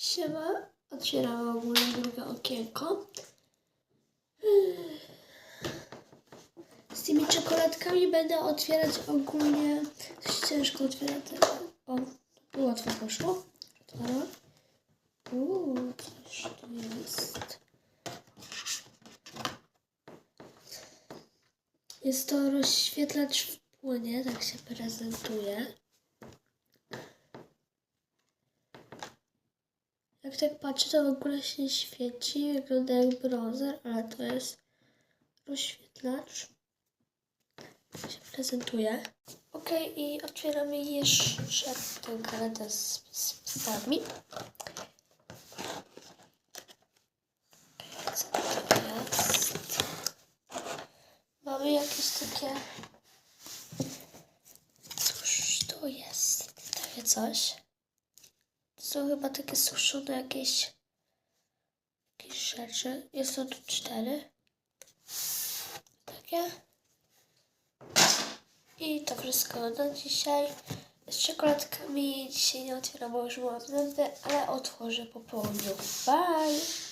Siema, otwieramy ogólnie drugie okienko. Z tymi czekoladkami będę otwierać ogólnie. Coś ciężko otwierać. O, tu łatwo poszło. Otwieram. Uuu, coś tu jest. Jest to rozświetlacz w płynie, tak się prezentuje. Jak tak patrzę, to w ogóle się nie świeci. Wygląda jak browser, ale to jest rozświetlacz. Się prezentuje. Ok, i otwieramy jeszcze tę karetę z, z psami. Co jest? Mamy jakieś takie... Cóż to jest? Takie coś. Są chyba takie suszone jakieś, jakieś rzeczy. Jest to tu cztery. Takie. I to wszystko na dzisiaj. Z czekoladkami dzisiaj nie otwieram, bo już mam zęby, ale otworzę po południu. Bye!